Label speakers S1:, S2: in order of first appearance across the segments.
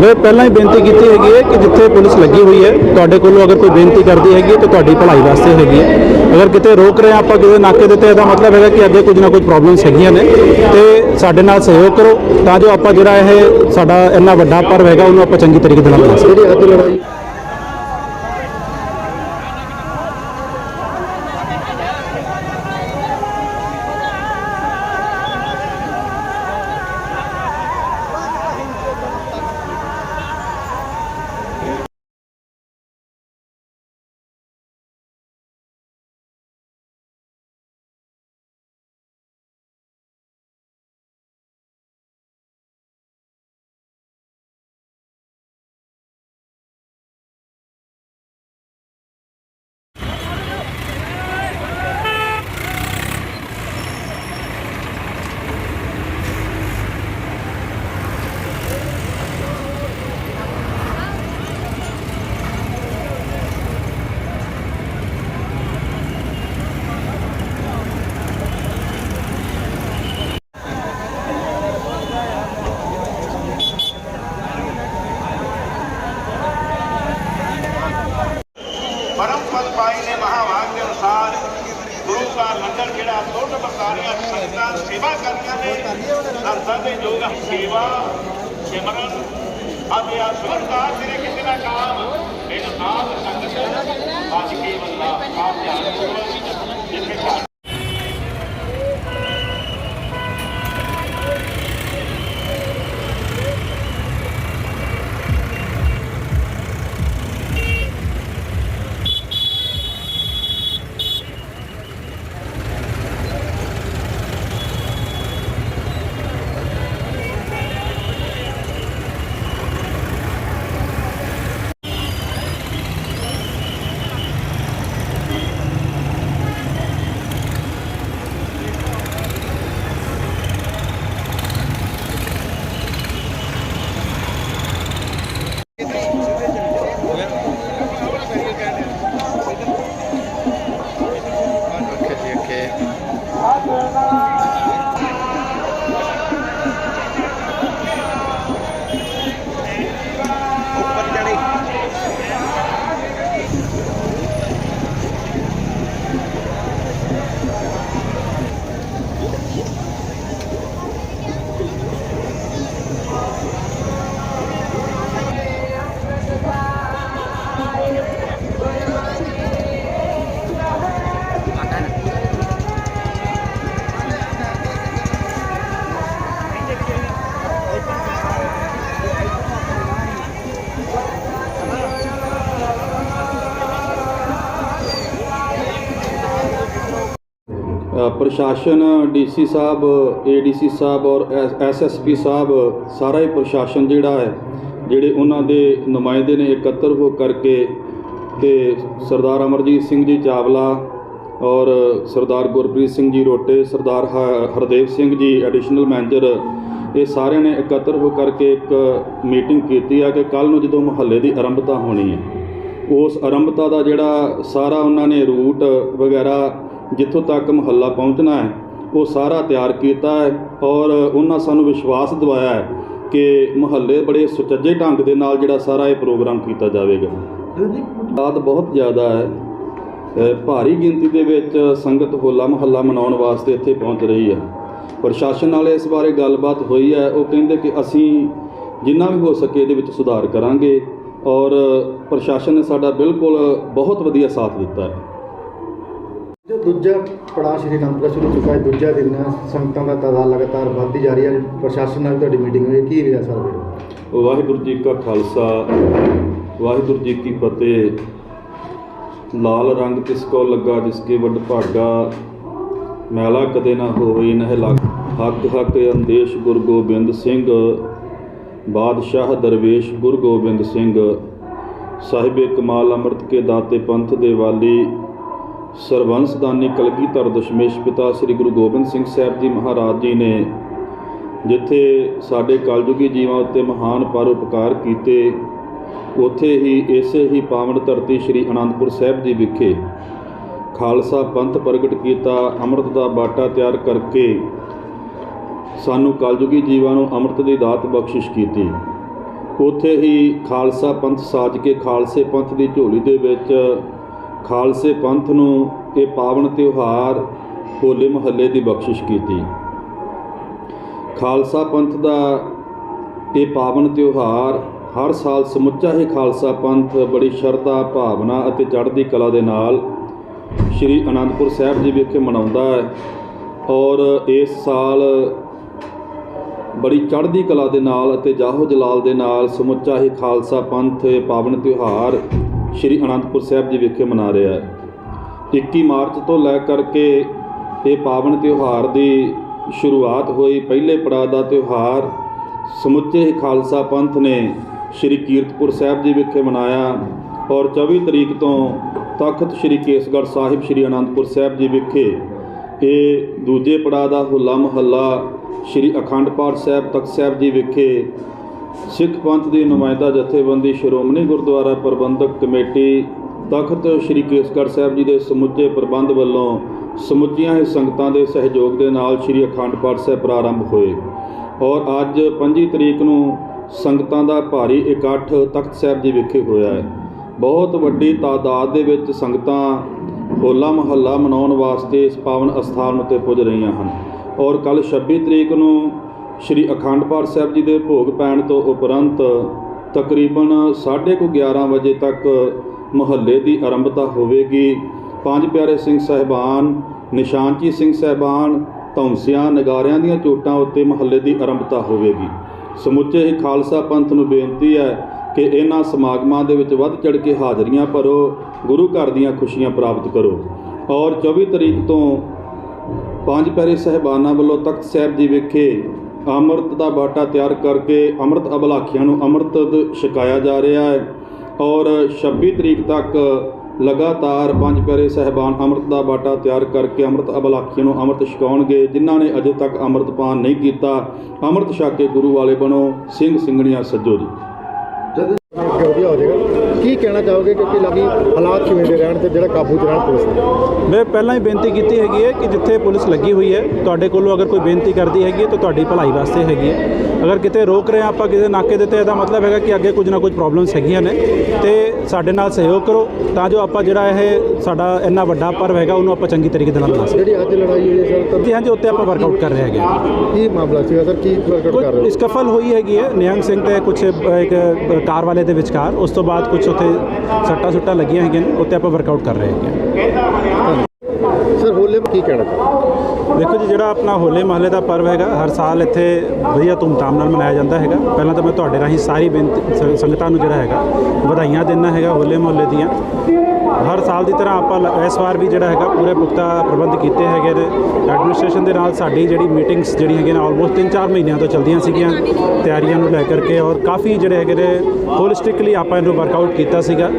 S1: ਮੈਂ ਪਹਿਲਾਂ ਹੀ ਬੇਨਤੀ ਕੀਤੀ ਹੈਗੀ ਹੈ ਕਿ ਜਿੱਥੇ ਪੁਲਿਸ ਲੱਗੀ ਹੋਈ ਹੈ, ਤੁਹਾਡੇ ਕੋਲੋਂ ਅਗਰ ਕੋਈ ਬੇਨਤੀ ਕਰਦੀ ਹੈਗੀ ਹੈ ਤਾਂ ਤੁਹਾਡੀ ਭਲਾਈ ਵਾਸਤੇ ਹੈਗੀ ਹੈ। ਅਗਰ ਕਿਤੇ ਰੋਕ ਰਹੇ ਹਾਂ ਆਪਾਂ, ਕਿਸੇ ਨਾਕੇ ਦੇ ਤੇ ਇਹਦਾ ਮਤਲਬ ਹੈਗਾ ਕਿ ਅੱਗੇ ਕੁਝ ਨਾ ਕੁਝ ਪ੍ਰੋਬਲਮਸ ਹੈਗੀਆਂ ਨੇ। ਤੇ ਸਾਡੇ ਨਾਲ ਸਹਿਯੋਗ ਕਰੋ, ਤਾਂ ਜੋ ਆਪਾਂ ਜਿਹੜਾ ਇਹ ਸਾਡਾ ਇੰਨਾ ਵੱਡਾ ਪਰਵ ਹੈਗਾ, ਉਹਨੂੰ ਆਪਾਂ ਚੰਗੀ ਤਰੀਕੇ ਦੇ ਨਾਲ ਮਨਾ ਸਕੀਏ।
S2: ਲੰਗਰ ਦੁੱਧ ਬਰਤਾਨੀਆਂ ਸੰਗਤਾਂ ਸੇਵਾ ਕਰਦੀਆਂ ਨੇ ਦਰਸਾਂ ਦੇ ਯੋਗ ਸੇਵਾ ਸਿਮਰਨ। ਅਤੇ ਆ ਸੁਰਤਾ ਤੇਰੇ ਕਿਸੇ ਨਾ ਕਾਮ ਇਹ ਆਪ ਸੰਗਤ, ਅੱਜ ਕੇਵਲ ਬੰਦਾ ਆਪ ਧਿਆਨ ਕਰੋ
S3: ਪ੍ਰਸ਼ਾਸਨ, ਡੀਸੀ ਸਾਹਿਬ, ਏਡੀਸੀ ਸਾਹਿਬ ਔਰ ਐਸਐਸਪੀ ਸਾਹਿਬ, ਸਾਰਾ ਹੀ ਪ੍ਰਸ਼ਾਸਨ ਜਿਹੜਾ ਹੈ, ਜਿਹੜੇ ਉਹਨਾਂ ਦੇ ਨੁਮਾਇੰਦੇ ਨੇ ਇਕੱਤਰ ਹੋ ਕਰਕੇ ਤੇ ਸਰਦਾਰ ਅਮਰਜੀਤ ਸਿੰਘ ਜੀ ਚਾਵਲਾ ਔਰ ਸਰਦਾਰ ਗੁਰਪ੍ਰੀਤ ਸਿੰਘ ਜੀ ਰੋਟੇ, ਸਰਦਾਰ ਹ- ਹਰਦੇਵ ਸਿੰਘ ਜੀ ਐਡੀਸ਼ਨਲ ਮੈਨੇਜਰ, ਇਹ ਸਾਰਿਆਂ ਨੇ ਇਕੱਤਰ ਹੋ ਕਰਕੇ ਇੱਕ ਮੀਟਿੰਗ ਕੀਤੀ ਆ ਕਿ ਕੱਲ ਨੂੰ ਜਦੋਂ ਮੁਹੱਲੇ ਦੀ ਆਰੰਭਤਾ ਹੋਣੀ ਹੈ, ਉਸ ਆਰੰਭਤਾ ਦਾ ਜਿਹੜਾ ਸਾਰਾ ਉਹਨਾਂ ਨੇ ਰੂਟ ਵਗੈਰਾ ਜਿੱਥੋਂ ਤੱਕ ਮੁਹੱਲਾ ਪਹੁੰਚਣਾ ਹੈ, ਉਹ ਸਾਰਾ ਤਿਆਰ ਕੀਤਾ ਹੈ ਔਰ ਉਹਨਾਂ ਸਾਨੂੰ ਵਿਸ਼ਵਾਸ ਦਿਵਾਇਆ ਹੈ ਕਿ ਮੁਹੱਲੇ ਬੜੇ ਸੁਚੱਜੇ ਢੰਗ ਦੇ ਨਾਲ ਜਿਹੜਾ ਸਾਰਾ ਇਹ ਪ੍ਰੋਗਰਾਮ ਕੀਤਾ ਜਾਵੇਗਾ। ਰਾਤ ਬਹੁਤ ਜ਼ਿਆਦਾ ਹੈ। ਭਾਰੀ ਗਿਣਤੀ ਦੇ ਵਿੱਚ ਸੰਗਤ ਹੋਲਾ ਮਹੱਲਾ ਮਨਾਉਣ ਵਾਸਤੇ ਇੱਥੇ ਪਹੁੰਚ ਰਹੀ ਹੈ। ਪ੍ਰਸ਼ਾਸਨ ਨਾਲ ਇਸ ਬਾਰੇ ਗੱਲਬਾਤ ਹੋਈ ਹੈ। ਉਹ ਕਹਿੰਦੇ ਕਿ ਅਸੀਂ ਜਿੰਨਾ ਵੀ ਹੋ ਸਕੇ ਇਹਦੇ ਵਿੱਚ ਸੁਧਾਰ ਕਰਾਂਗੇ ਔਰ ਪ੍ਰਸ਼ਾਸਨ ਨੇ ਸਾਡਾ ਬਿਲਕੁਲ ਬਹੁਤ ਵਧੀਆ ਸਾਥ ਦਿੱਤਾ ਹੈ।
S4: ਜੋ ਦੂਜਾ ਪੜਾਅ ਸ਼੍ਰੀ ਅਨੰਦਪੁਰ ਸ਼ੁਰੂ ਹੋ ਚੁੱਕਾ ਹੈ ਦੂਜਾ ਦਿਨ ਹੈ, ਸੰਗਤਾਂ ਦਾ ਤਾਦਾਦ ਲਗਾਤਾਰ ਵੱਧਦੀ ਜਾ ਰਹੀ ਹੈ। ਪ੍ਰਸ਼ਾਸਨ ਨਾਲ ਤੁਹਾਡੀ ਮੀਟਿੰਗ ਹੋਈ ਕੀ ਰਿਹਾ ਸਰ ਫਿਰ
S3: ਵਾਹਿਗੁਰੂ ਜੀ ਕਾ ਖਾਲਸਾ ਵਾਹਿਗੁਰੂ ਜੀ ਕੀ ਫਤਿਹ। ਲਾਲ ਰੰਗ ਤਿਸ ਕੋ ਲੱਗਾ ਜਿਸ ਕੇ ਵੱਡ ਭਾਗਾ। ਮੈਲਾ ਕਦੇ ਨਾ ਹੋਵੇ ਨਹਿ ਲੱਗ ਹੱਕ ਹੱਕ ਅੰਦੇਸ਼ ਗੁਰੂ ਗੋਬਿੰਦ ਸਿੰਘ। ਬਾਦਸ਼ਾਹ ਦਰਵੇਸ਼ ਗੁਰੂ ਗੋਬਿੰਦ ਸਿੰਘ। ਸਾਹਿਬੇ ਕਮਾਲ ਅੰਮ੍ਰਿਤ ਕੇ ਦਾਤੇ ਪੰਥ ਦੇ ਵਾਲੀ। ਸਰਬੰਸਦਾਨੀ ਕਲਗੀਧਰ ਦਸ਼ਮੇਸ਼ ਪਿਤਾ ਸ੍ਰੀ ਗੁਰੂ ਗੋਬਿੰਦ ਸਿੰਘ ਸਾਹਿਬ ਜੀ ਮਹਾਰਾਜ ਜੀ ਨੇ ਜਿੱਥੇ ਸਾਡੇ ਕਲਯੁਗੀ ਜੀਵਾਂ ਉੱਤੇ ਮਹਾਨ ਪਰਉਪਕਾਰ ਕੀਤੇ, ਉੱਥੇ ਹੀ ਇਸੇ ਹੀ ਪਾਵਨ ਧਰਤੀ ਸ੍ਰੀ ਅਨੰਦਪੁਰ ਸਾਹਿਬ ਜੀ ਵਿਖੇ ਖਾਲਸਾ ਪੰਥ ਪ੍ਰਗਟ ਕੀਤਾ, ਅੰਮ੍ਰਿਤ ਦਾ ਬਾਟਾ ਤਿਆਰ ਕਰਕੇ ਸਾਨੂੰ ਕਲਯੁਗੀ ਜੀਵਾਂ ਨੂੰ ਅੰਮ੍ਰਿਤ ਦੀ ਦਾਤ ਬਖਸ਼ਿਸ਼ ਕੀਤੀ। ਉੱਥੇ ਹੀ ਖਾਲਸਾ ਪੰਥ ਸਾਜ ਕੇ ਖਾਲਸੇ ਪੰਥ ਦੀ ਝੋਲੀ ਦੇ ਵਿੱਚ ਖਾਲਸੇ ਪੰਥ ਨੂੰ ਇਹ ਪਾਵਨ ਤਿਉਹਾਰ ਹੋਲੇ ਮਹੱਲੇ ਦੀ ਬਖਸ਼ਿਸ਼ ਕੀਤੀ। ਖਾਲਸਾ ਪੰਥ ਦਾ ਇਹ ਪਾਵਨ ਤਿਉਹਾਰ ਹਰ ਸਾਲ ਸਮੁੱਚਾ ਹੀ ਖਾਲਸਾ ਪੰਥ ਬੜੀ ਸ਼ਰਧਾ, ਭਾਵਨਾ ਅਤੇ ਚੜ੍ਹਦੀ ਕਲਾ ਦੇ ਨਾਲ ਸ੍ਰੀ ਅਨੰਦਪੁਰ ਸਾਹਿਬ ਜੀ ਵਿਖੇ ਮਨਾਉਂਦਾ ਹੈ ਔਰ ਇਸ ਸਾਲ ਬੜੀ ਚੜ੍ਹਦੀ ਕਲਾ ਦੇ ਨਾਲ ਅਤੇ ਜਾਹੋ ਜਲਾਲ ਦੇ ਨਾਲ ਸਮੁੱਚਾ ਹੀ ਖਾਲਸਾ ਪੰਥ ਇਹ ਪਾਵਨ ਤਿਉਹਾਰ ਸ੍ਰੀ ਅਨੰਦਪੁਰ ਸਾਹਿਬ ਜੀ ਵਿਖੇ ਮਨਾ ਰਿਹਾ ਹੈ। 21 ਮਾਰਚ ਤੋਂ ਲੈ ਕਰਕੇ ਇਹ ਪਾਵਨ ਤਿਉਹਾਰ ਦੀ ਸ਼ੁਰੂਆਤ ਹੋਈ। ਪਹਿਲੇ ਪੜਾਅ ਦਾ ਤਿਉਹਾਰ ਸਮੁੱਚੇ ਖਾਲਸਾ ਪੰਥ ਨੇ ਸ੍ਰੀ ਕੀਰਤਪੁਰ ਸਾਹਿਬ ਜੀ ਵਿਖੇ ਮਨਾਇਆ ਔਰ 24 ਤਰੀਕ ਤੋਂ ਤਖਤ ਸ੍ਰੀ ਕੇਸਗੜ੍ਹ ਸਾਹਿਬ ਸ੍ਰੀ ਅਨੰਦਪੁਰ ਸਾਹਿਬ ਜੀ ਵਿਖੇ ਇਹ ਦੂਜੇ ਪੜਾਅ ਦਾ ਹੋਲਾ ਮਹੱਲਾ ਸ੍ਰੀ ਅਖੰਡ ਪਾਠ ਸਾਹਿਬ ਤਖਤ ਸਾਹਿਬ ਜੀ ਵਿਖੇ ਸਿੱਖ ਪੰਥ ਦੀ ਨੁਮਾਇੰਦਾ ਜਥੇਬੰਦੀ ਸ਼੍ਰੋਮਣੀ ਗੁਰਦੁਆਰਾ ਪ੍ਰਬੰਧਕ ਕਮੇਟੀ ਤਖਤ ਸ੍ਰੀ ਕੇਸਗੜ੍ਹ ਸਾਹਿਬ ਜੀ ਦੇ ਸਮੁੱਚੇ ਪ੍ਰਬੰਧ ਵੱਲੋਂ ਸਮੁੱਚੀਆਂ ਹੀ ਸੰਗਤਾਂ ਦੇ ਸਹਿਯੋਗ ਦੇ ਨਾਲ ਸ੍ਰੀ ਅਖੰਡ ਪਾਠ ਸਾਹਿਬ ਪ੍ਰਾਰੰਭ ਹੋਏ। ਔਰ ਅੱਜ 25 ਤਰੀਕ ਨੂੰ ਸੰਗਤਾਂ ਦਾ ਭਾਰੀ ਇਕੱਠ ਤਖਤ ਸਾਹਿਬ ਜੀ ਵਿਖੇ ਹੋਇਆ ਹੈ। ਬਹੁਤ ਵੱਡੀ ਤਾਦਾਦ ਦੇ ਵਿੱਚ ਸੰਗਤਾਂ ਹੋਲਾ ਮਹੱਲਾ ਮਨਾਉਣ ਵਾਸਤੇ ਇਸ ਪਾਵਨ ਅਸਥਾਨ ਉੱਤੇ ਪੁੱਜ ਰਹੀਆਂ ਹਨ। ਔਰ ਕੱਲ 26 ਤਰੀਕ ਨੂੰ ਸ੍ਰੀ ਅਖੰਡ ਪਾਠ ਸਾਹਿਬ ਜੀ ਦੇ ਭੋਗ ਪੈਣ ਤੋਂ ਉਪਰੰਤ ਤਕਰੀਬਨ 11:30 ਵਜੇ ਤੱਕ ਮੁਹੱਲੇ ਦੀ ਆਰੰਭਤਾ ਹੋਵੇਗੀ। ਪੰਜ ਪਿਆਰੇ ਸਿੰਘ ਸਾਹਿਬਾਨ, ਨਿਸ਼ਾਨਚੀ ਸਿੰਘ ਸਾਹਿਬਾਨ, ਧੌਂਸਿਆਂ, ਨਗਾਰਿਆਂ ਦੀਆਂ ਚੋਟਾਂ ਉੱਤੇ ਮੁਹੱਲੇ ਦੀ ਆਰੰਭਤਾ ਹੋਵੇਗੀ। ਸਮੁੱਚੇ ਹੀ ਖਾਲਸਾ ਪੰਥ ਨੂੰ ਬੇਨਤੀ ਹੈ ਕਿ ਇਹਨਾਂ ਸਮਾਗਮਾਂ ਦੇ ਵਿੱਚ ਵੱਧ ਚੜ ਕੇ ਹਾਜ਼ਰੀਆਂ ਭਰੋ, ਗੁਰੂ ਘਰ ਦੀਆਂ ਖੁਸ਼ੀਆਂ ਪ੍ਰਾਪਤ ਕਰੋ। ਔਰ 24 ਤਰੀਕ ਤੋਂ ਪੰਜ ਪਿਆਰੇ ਸਹਿਬਾਨਾਂ ਵੱਲੋਂ ਤਖਤ ਸਾਹਿਬ ਜੀ ਵਿਖੇ ਅੰਮ੍ਰਿਤ ਦਾ ਬਾਟਾ ਤਿਆਰ ਕਰਕੇ ਅੰਮ੍ਰਿਤ ਅਬਲਾਖੀਆਂ ਨੂੰ ਅੰਮ੍ਰਿਤ ਛਕਾਇਆ ਜਾ ਰਿਹਾ ਹੈ ਔਰ 26 ਤਰੀਕ ਤੱਕ ਲਗਾਤਾਰ ਪੰਜ ਪਿਆਰੇ ਸਹਿਬਾਨ ਅੰਮ੍ਰਿਤ ਦਾ ਬਾਟਾ ਤਿਆਰ ਕਰਕੇ ਅੰਮ੍ਰਿਤ ਅਬਲਾਖੀਆਂ ਨੂੰ ਅੰਮ੍ਰਿਤ ਛਕਾਉਣਗੇ, ਜਿਨ੍ਹਾਂ ਨੇ ਅਜੇ ਤੱਕ ਅੰਮ੍ਰਿਤਪਾਨ ਨਹੀਂ ਕੀਤਾ। ਅੰਮ੍ਰਿਤ ਛਕ ਕੇ ਗੁਰੂ ਵਾਲੇ ਬਣੋ, ਸਿੰਘ ਸਿੰਘਣੀਆਂ ਸੱਜੋ ਜੀ
S4: ਵਧੀਆ ਹੋ ਜਾਏਗਾ ਕੀ ਕਹਿਣਾ ਚਾਹੋਗੇ ਕਿਉਂਕਿ ਲੱਗੀ ਹਾਲਾਤ ਕਿਵੇਂ ਦੇ ਰਹਿਣ ਤੇ ਜਿਹੜਾ ਕਾਬੂ ਚ ਰਹਿਣ ਪੁਲਿਸ ਨੇ?
S1: ਮੈਂ ਪਹਿਲਾਂ ਹੀ ਬੇਨਤੀ ਕੀਤੀ ਹੈਗੀ ਹੈ ਕਿ ਜਿੱਥੇ ਪੁਲਿਸ ਲੱਗੀ ਹੋਈ ਹੈ ਤੁਹਾਡੇ ਕੋਲੋਂ ਅਗਰ ਕੋਈ ਬੇਨਤੀ ਕਰਦੀ ਹੈਗੀ ਹੈ ਤਾਂ ਤੁਹਾਡੀ ਭਲਾਈ ਵਾਸਤੇ ਹੈਗੀ ਹੈ। ਅਗਰ ਕਿਤੇ ਰੋਕ ਰਹੇ ਆਪਾਂ ਕਿਸੇ ਨਾਕੇ ਦੇ ਤੇ ਇਹਦਾ ਮਤਲਬ ਹੈਗਾ ਕਿ ਅੱਗੇ ਕੁਝ ਨਾ ਕੁਝ ਪ੍ਰੋਬਲਮਸ ਹੈਗੀਆਂ ਨੇ ਤੇ ਸਾਡੇ ਨਾਲ ਸਹਿਯੋਗ ਕਰੋ ਤਾਂ ਜੋ ਆਪਾਂ ਜਿਹੜਾ ਇਹ ਸਾਡਾ ਇੰਨਾ ਵੱਡਾ ਪਰਵ ਹੈਗਾ ਉਹਨੂੰ ਆਪਾਂ ਚੰਗੀ ਤਰੀਕੇ ਦੇ ਨਾਲ ਮਨਾ ਸਕੀਏ।
S4: ਜਿਹੜੀ ਅੱਜ ਲੜਾਈ ਹੋਈ ਹੈ ਸਰ ਤਾਂ
S1: ਹਾਂਜੀ ਉੱਤੇ ਆਪਾਂ ਵਰਕਆਊਟ ਕਰ ਰਹੇ ਹੈਗੇ।
S4: ਕੀ ਮਾਮਲਾ ਸੀ ਸਰ? ਕੀ ਵਰਕਆਊਟ ਕਰ ਰਹੇ ਹੋ?
S1: ਸਕਫਲ ਹੋਈ ਹੈਗੀ ਹੈ ਨਿਹੰਗ ਸਿੰਘ ਤੇ ਕੁਝ ਇੱਕ ਕਾਰ ਵਾਲੇ ਦੇ ਵਿਚਕਾਰ। ਉਸ ਤੋਂ ਬਾਅਦ ਕੁਝ ਉੱਥੇ ਸੱਟਾਂ ਸੁੱਟਾਂ ਲੱਗੀਆਂ ਹੈਗੀਆਂ ਨੇ ਉੱਤੇ ਆਪਾਂ ਵਰਕਆਊਟ ਕਰ ਰਹੇ ਹੈਗੇ ਹਾਂ।
S4: ਸਰ ਹੋਲੇ ਕੀ ਕਹਿਣਾ
S1: ਦੇਖੋ ਜੀ ਜਿਹੜਾ ਆਪਣਾ ਹੋਲੇ ਮਹੱਲੇ ਦਾ ਪਰਵ ਹੈਗਾ ਹਰ ਸਾਲ ਇੱਥੇ ਵਧੀਆ ਧੂਮਧਾਮ ਨਾਲ ਮਨਾਇਆ ਜਾਂਦਾ ਹੈਗਾ। ਪਹਿਲਾਂ ਤਾਂ ਮੈਂ ਤੁਹਾਡੇ ਰਾਹੀਂ ਸਾਰੀ ਬੇਨਤੀ ਸੰਗਤਾਂ ਨੂੰ ਜਿਹੜਾ ਹੈਗਾ ਵਧਾਈਆਂ ਦਿੰਦਾ ਹੈਗਾ ਹੋਲੇ ਮਹੱਲੇ ਦੀਆਂ। ਹਰ ਸਾਲ ਦੀ ਤਰ੍ਹਾਂ ਆਪਾਂ ਲ- ਇਸ ਵਾਰ ਵੀ ਜਿਹੜਾ ਹੈਗਾ ਪੂਰੇ ਪੁਖਤਾ ਪ੍ਰਬੰਧ ਕੀਤੇ ਹੈਗੇ ਨੇ। ਐਡਮਿਨਿਸਟ੍ਰੇਸ਼ਨ ਦੇ ਨਾਲ ਸਾਡੀ ਜਿਹੜੀ ਮੀਟਿੰਗਸ ਜਿਹੜੀ ਹੈਗੀਆਂ ਨੇ ਆਲਮੋਸਟ 3-4 ਮਹੀਨਿਆਂ ਤੋਂ ਚੱਲਦੀਆਂ ਸੀਗੀਆਂ ਤਿਆਰੀਆਂ ਨੂੰ ਲੈ ਕਰਕੇ ਔਰ ਕਾਫੀ ਜਿਹੜੇ ਹੈਗੇ ਨੇ ਹੋਲਿਸਟਿਕਲੀ ਆਪਾਂ ਇਹਨੂੰ ਵਰਕਆਊਟ ਕੀਤਾ ਸੀਗਾ।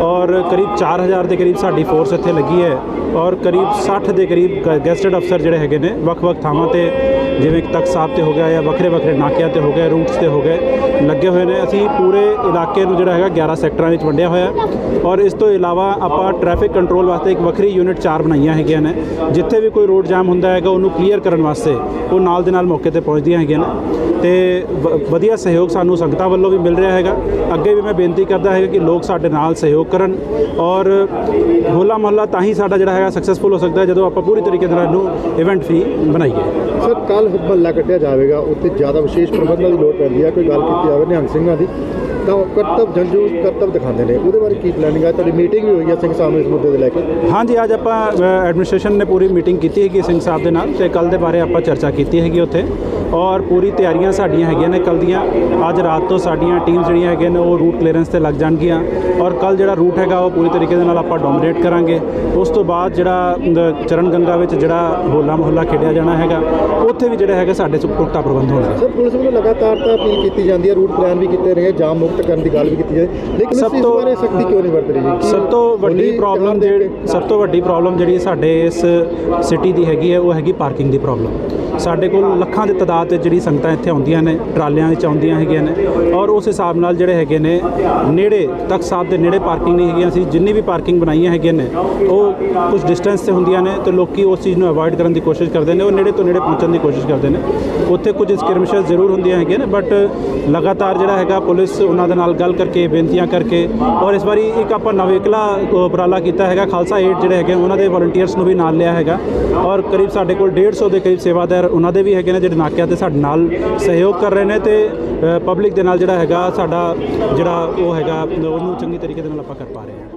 S1: ਔਰ ਕਰੀਬ 4000 ਦੇ ਕਰੀਬ ਸਾਡੀ ਫੋਰਸ ਇੱਥੇ ਲੱਗੀ ਹੈ ਔਰ ਕਰੀਬ 60 ਦੇ ਕਰੀਬ ਗੈਸਟਡ ਅਫਸਰ ਜਿਹੜੇ ਹੈਗੇ ਨੇ, ਵੱਖ-ਵੱਖ ਥਾਵਾਂ ਤੇ ਜਿਵੇਂ ਕਿ ਤਖਤ ਸਾਹਿਬ ਤੇ ਹੋ ਗਿਆ ਜਾਂ ਵੱਖਰੇ ਵੱਖਰੇ ਨਾਕਿਆਂ ਤੇ ਹੋ ਗਏ ਰੂਟਸ ਤੇ ਹੋ ਗਏ, ਲੱਗੇ ਹੋਏ ਨੇ। ਅਸੀਂ ਪੂਰੇ ਇਲਾਕੇ ਨੂੰ ਜਿਹੜਾ ਹੈਗਾ 11 ਸੈਕਟਰਾਂ ਵਿੱਚ ਵੰਡਿਆ ਹੋਇਆ ਔਰ ਇਸ ਤੋਂ ਇਲਾਵਾ ਆਪਾਂ ਟ੍ਰੈਫਿਕ ਕੰਟਰੋਲ ਵਾਸਤੇ ਇੱਕ ਵੱਖਰੀ ਯੂਨਿਟ 4 ਬਣਾਈਆਂ ਹੈਗੀਆਂ ਨੇ, ਜਿੱਥੇ ਵੀ ਕੋਈ ਰੋਡ ਜਾਮ ਹੁੰਦਾ ਹੈਗਾ, ਉਹਨੂੰ ਕਲੀਅਰ ਕਰਨ ਵਾਸਤੇ ਉਹ ਨਾਲ ਦੇ ਨਾਲ ਮੌਕੇ ਤੇ ਪਹੁੰਚਦੀਆਂ ਹੈਗੀਆਂ ਨੇ। ਤੇ ਵ- ਵਧੀਆ ਸਹਿਯੋਗ ਸਾਨੂੰ ਸੰਗਤਾਂ ਵੱਲੋਂ ਵੀ ਮਿਲ ਰਿਹਾ ਹੈਗਾ। ਅੱਗੇ ਵੀ ਮੈਂ ਬੇਨਤੀ ਕਰਦਾ ਹੈਗਾ ਕਿ ਲੋਕ ਸਾਡੇ ਨਾਲ ਸਹਿਯੋਗ ਕਰਨ ਔਰ ਹੋਲਾ ਮਹੱਲਾ ਤਾਂ ਹੀ ਸਾਡਾ ਜਿਹੜਾ ਹੈਗਾ ਸਕਸੈਸਫੁਲ ਹੋ ਸਕਦਾ ਜਦੋਂ ਆਪਾਂ ਪੂਰੀ ਤਰੀਕੇ ਨਾਲ ਇਹਨੂੰ ਇਵੈਂਟ ਫ੍ਰੀ ਬਣਾਈਏ।
S4: ਸਰ ਕੱਲ ਮਹੱਲਾ ਕੱਟਿਆ ਜਾਵੇਗਾ ਉੱਥੇ ਜ਼ਿਆਦਾ ਵਿਸ਼ੇਸ਼ ਪ੍ਰਬੰਧਾਂ ਦੀ ਲੋੜ ਪੈਂਦੀ ਹੈ ਕੋਈ ਗੱਲ ਕੀਤੀ ਜਾਵੇ ਨਿਹੰਗ ਸਿੰਘਾਂ ਦੀ। ਤਾਂ ਉਹ ਕਰਤੱਵ ਜੰਜੂ ਕਰਤੱਵ ਦਿਖਾਉਂਦੇ ਨੇ। ਉਹਦੇ ਬਾਰੇ ਕੀ ਪਲੈਨਿੰਗ ਹੈ ਤੁਹਾਡੀ ਮੀਟਿੰਗ ਵੀ ਹੋਈ ਹੈ ਸਿੰਘ ਸਾਹਿਬ ਨੂੰ ਇਸ ਮੁੱਦੇ ਦੇ ਲੈ ਕੇ।
S1: ਹਾਂਜੀ ਅੱਜ ਆਪਾਂ ਐਡਮਿਨਿਸਟ੍ਰੇਸ਼ਨ ਨੇ ਪੂਰੀ ਮੀਟਿੰਗ ਕੀਤੀ ਹੈਗੀ ਸਿੰਘ ਸਾਹਿਬ ਦੇ ਨਾਲ ਤੇ ਕੱਲ ਦੇ ਬਾਰੇ ਆਪਾਂ ਚਰਚਾ ਕੀਤੀ ਹੈਗੀ ਉੱਥੇ। ਔਰ ਪੂਰੀ ਤਿਆਰੀਆਂ ਸਾਡੀਆਂ ਹੈਗੀਆਂ ਨੇ। ਕੱਲ ਦੀਆਂ ਅੱਜ ਰਾਤ ਤੋਂ ਸਾਡੀਆਂ ਟੀਮ ਜਿਹੜੀਆਂ ਹੈਗੀਆਂ ਨੇ ਉਹ ਰੂਟ ਕਲੀਅਰੈਂਸ ਤੇ ਲੱਗ ਜਾਣਗੀਆਂ। ਔਰ ਕੱਲ ਜਿਹੜਾ ਰੂਟ ਹੈਗਾ ਉਹ ਪੂਰੀ ਤਰੀਕੇ ਦੇ ਨਾਲ ਆਪਾਂ ਡੋਮੀਨੇਟ ਕਰਾਂਗੇ। ਉਸ ਤੋਂ ਬਾਅਦ ਜਿਹੜਾ ਚਰਨ ਗੰਗਾ ਵਿੱਚ ਜਿਹੜਾ ਹੋਲਾ ਮਹੱਲਾ ਖੇਡਿਆ ਜਾਣਾ ਹੈਗਾ ਉੱਥੇ ਵੀ ਜਿਹੜਾ ਹੈਗਾ ਸਾਡੇ ਪੁਖਤਾ ਪ੍ਰਬੰਧ ਹੋਣਗੇ।
S4: ਸਰ ਪੁਲਿਸ ਵੱਲੋਂ ਲਗਾਤਾਰ ਤਾਂ ਅਪੀਲ ਕੀਤੀ ਜਾਂਦੀ ਹੈ। ਰੂਟ ਪਲਾਨ ਵੀ ਕੀਤੇ ਰਹੇ ਜਾਮ ਮੁਕਤ ਸਖਤ ਕਰਨ ਦੀ ਗੱਲ ਵੀ ਕੀਤੀ ਜਾਏ। ਲੇਕਿਨ
S1: ਸਭ
S4: ਇਸ
S1: ਤੋਂ-
S4: ਬਾਰੇ ਸਖਤੀ ਕਿਉਂ ਨਹੀਂ ਵਰਤ ਰਹੀ? ਜੀ
S1: ਸਭ ਤੋਂ ਵੱਡੀ ਪ੍ਰੋਬਲਮ ਜਿਹੜੀ ਸਭ ਤੋਂ ਵੱਡੀ ਪ੍ਰੋਬਲਮ ਜਿਹੜੀ ਸਾਡੇ ਇਸ ਸਿਟੀ ਦੀ ਹੈਗੀ ਹੈ ਉਹ ਹੈਗੀ ਪਾਰਕਿੰਗ ਦੀ ਪ੍ਰੋਬਲਮ ਸਾਡੇ ਕੋਲ ਲੱਖਾਂ ਦੇ ਤਾਦਾਦ ਜਿਹੜੀ ਸੰਗਤਾਂ ਇੱਥੇ ਆਉਂਦੀਆਂ ਨੇ ਟਰਾਲਿਆਂ ਵਿੱਚ ਆਉਂਦੀਆਂ ਹੈਗੀਆਂ ਨੇ ਔਰ ਉਸ ਹਿਸਾਬ ਨਾਲ ਜਿਹੜੇ ਹੈਗੇ ਨੇ ਨੇੜੇ ਤੱਕ ਸਾਹਿਬ ਦੇ ਨੇੜੇ ਪਾਰਕਿੰਗ ਨਹੀਂ ਹੈਗੀਆਂ ਅਸੀਂ ਜਿੰਨੀ ਵੀ ਪਾਰਕਿੰਗ ਬਣਾਈਆਂ ਹੈਗੀਆਂ ਨੇ ਉਹ ਕੁਝ ਡਿਸਟੈਂਸ ਤੇ ਹੁੰਦੀਆਂ ਨੇ ਤੇ ਲੋਕੀ ਉਸ ਚੀਜ਼ ਨੂੰ ਅਵੋਇਡ ਕਰਨ ਦੀ ਕੋਸ਼ਿਸ਼ ਕਰਦੇ ਨੇ ਉਹ ਨੇੜੇ ਤੋਂ ਨੇੜੇ ਪਹੁੰਚਣ ਦੀ ਕੋਸ਼ਿਸ਼ ਕਰਦੇ ਨੇ। ਉੱਥੇ ਕੁਝ ਸਕਰਮਿਸ਼ਸ ਜ਼ਰੂਰ ਹੁੰਦੀਆਂ ਹੈਗੀਆਂ ਨੇ ਬਟ ਲਗਾਤਾਰ ਜਿਹੜਾ ਹੈਗਾ ਪੁਲਿਸ ਉਹਨਾਂ ਦੇ ਨਾਲ ਗੱਲ ਕਰਕੇ, ਬੇਨਤੀਆਂ ਕਰਕੇ ਔਰ ਇਸ ਵਾਰੀ ਇੱਕ ਆਪਾਂ ਨਵੇਕਲਾ ਉਪਰਾਲਾ ਕੀਤਾ ਹੈਗਾ, ਖਾਲਸਾ ਏਡ ਜਿਹੜੇ ਹੈਗੇ ਉਹਨਾਂ ਦੇ ਵਲੰਟੀਅਰਸ ਨੂੰ ਵੀ ਨਾਲ ਲਿਆ ਹੈਗਾ। ਔਰ ਕਰੀਬ ਸਾਡੇ ਕੋਲ 150 ਦੇ ਕਰੀਬ ਸੇਵਾਦਾਰ ਉਹਨਾਂ ਦੇ ਵੀ ਹੈਗੇ ਨੇ, ਜਿਹੜੇ ਨਾਕਿਆਂ ਤੇ ਸਾਡੇ ਨਾਲ ਸਹਿਯੋਗ ਕਰ ਰਹੇ ਨੇ ਤੇ ਪਬਲਿਕ ਦੇ ਨਾਲ ਜਿਹੜਾ ਹੈਗਾ, ਸਾਡਾ ਜਿਹੜਾ ਉਹ ਹੈਗਾ, ਉਹਨੂੰ ਚੰਗੀ ਤਰੀਕੇ ਦੇ ਨਾਲ ਆਪਾਂ ਕਰ ਪਾ ਰਹੇ ਹਾਂ।